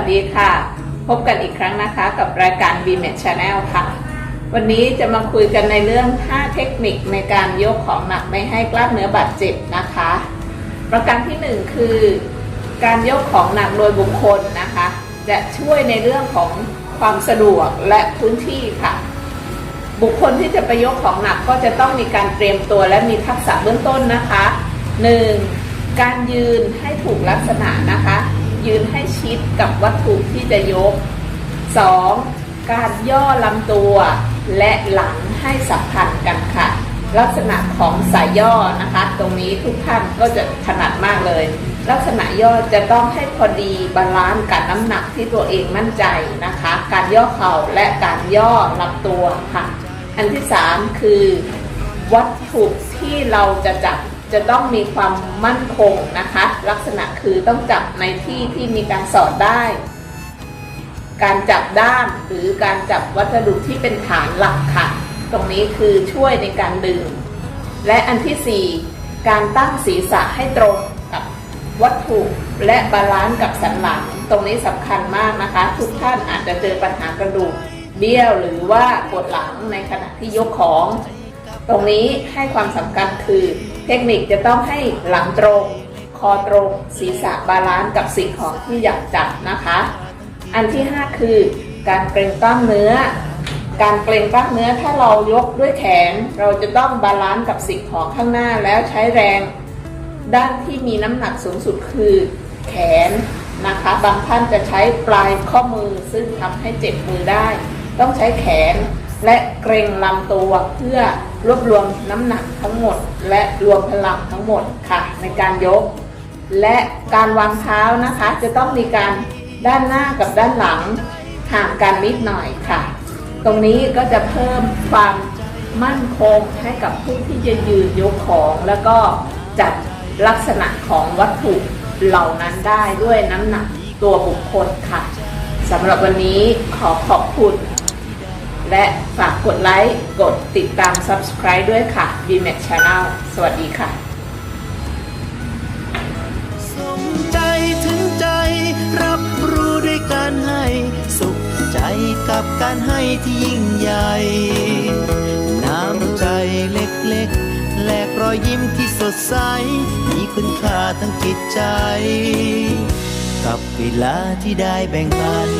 สดีค่ะ พบกันอีกครั้งนะคะกับรายการ b m e t Channel ค่ะ วันนี้จะมาคุยกันในเรื่อง 5 เทคนิคในการยกของหนักไม่ให้กล้ามเนื้อบาดเจ็บนะคะ ประการที่ 1 คือ การยกของหนักโดยบุคคลนะคะ จะช่วยในเรื่องของความสะดวกและพื้นที่ค่ะ บุคคลที่จะไปยกของหนักก็จะต้องมีการเตรียมตัวและมีทักษะเบื้องต้นนะคะ 1. การยืนให้ถูกลักษณะนะคะ ยืนให้ชิดกับวัตถุที่จะยก 2. การย่อลำตัวและหลังให้สัมพันธ์กันค่ะ ลักษณะของสายย่อนะคะ ตรงนี้ทุกท่านก็จะถนัดมากเลย ลักษณะย่อจะต้องให้พอดีบาลานซ์กับน้ำหนักที่ตัวเองมั่นใจนะคะ การย่อเข่าและการย่อลำตัวค่ะ อันที่สามคือ วัตถุที่เราจะจับ จะต้องมีความมั่นคงนะคะ ลักษณะคือต้องจับในที่ที่มีการสอดได้ การจับด้ามหรือการจับวัสดุที่เป็นฐานหลักค่ะ ตรงนี้คือช่วยในการดึง และอันที่ 4 การตั้งศีรษะให้ตรงกับวัตถุและบาลานซ์กับสันหลัง ตรงนี้สำคัญมากนะคะ ทุกท่านอาจจะเจอปัญหากระดูกเบี้ยวหรือว่าปวดหลังในขณะที่ยกของ ตรงนี้ให้ความสำคัญคือ เทคนิคจะต้องให้หลังตรง คอตรง ศีรษะบาลานซ์กับสิ่งของที่อยากจับนะคะ อันที่ 5 คือ การเกรงกล้ามเนื้อ การเกรงกล้ามเนื้อถ้าเรายกด้วยแขน เราจะต้องบาลานซ์กับสิ่งของข้างหน้าแล้วใช้แรง ด้านที่มีน้ำหนักสูงสุดคือ แขนนะคะ บางท่านจะใช้ปลายข้อมือซึ่งทำให้เจ็บมือได้ ต้องใช้แขนและเกรงลำตัวเพื่อ รวบรวมน้ำหนักทั้งหมด และรวมพลังทั้งหมดค่ะ ในการยก และการวางเท้านะคะ จะต้องมีการด้านหน้ากับด้านหลังห่างกันนิดหน่อยค่ะ ตรงนี้ก็จะเพิ่มความมั่นคงให้กับผู้ที่จะยืนยกของแล้วก็จัดลักษณะของวัตถุเหล่านั้นได้ด้วยน้ำหนักตัวบุคคลค่ะสำหรับวันนี้ขอขอบคุณ และฝากกดไลค์ กดติดตาม Subscribe ด้วยค่ะ b m e t Channel สวัสดีค่ะสมใจถึงใจ รับรู้ด้วยการให้ สุขใจกับการให้ที่ยิ่งใหญ่ น้ำใจเล็กๆ แลกรอยยิ้มที่สดใส มีคุณค่าทั้งจิตใจ กับเวลาที่ได้แบ่งปัน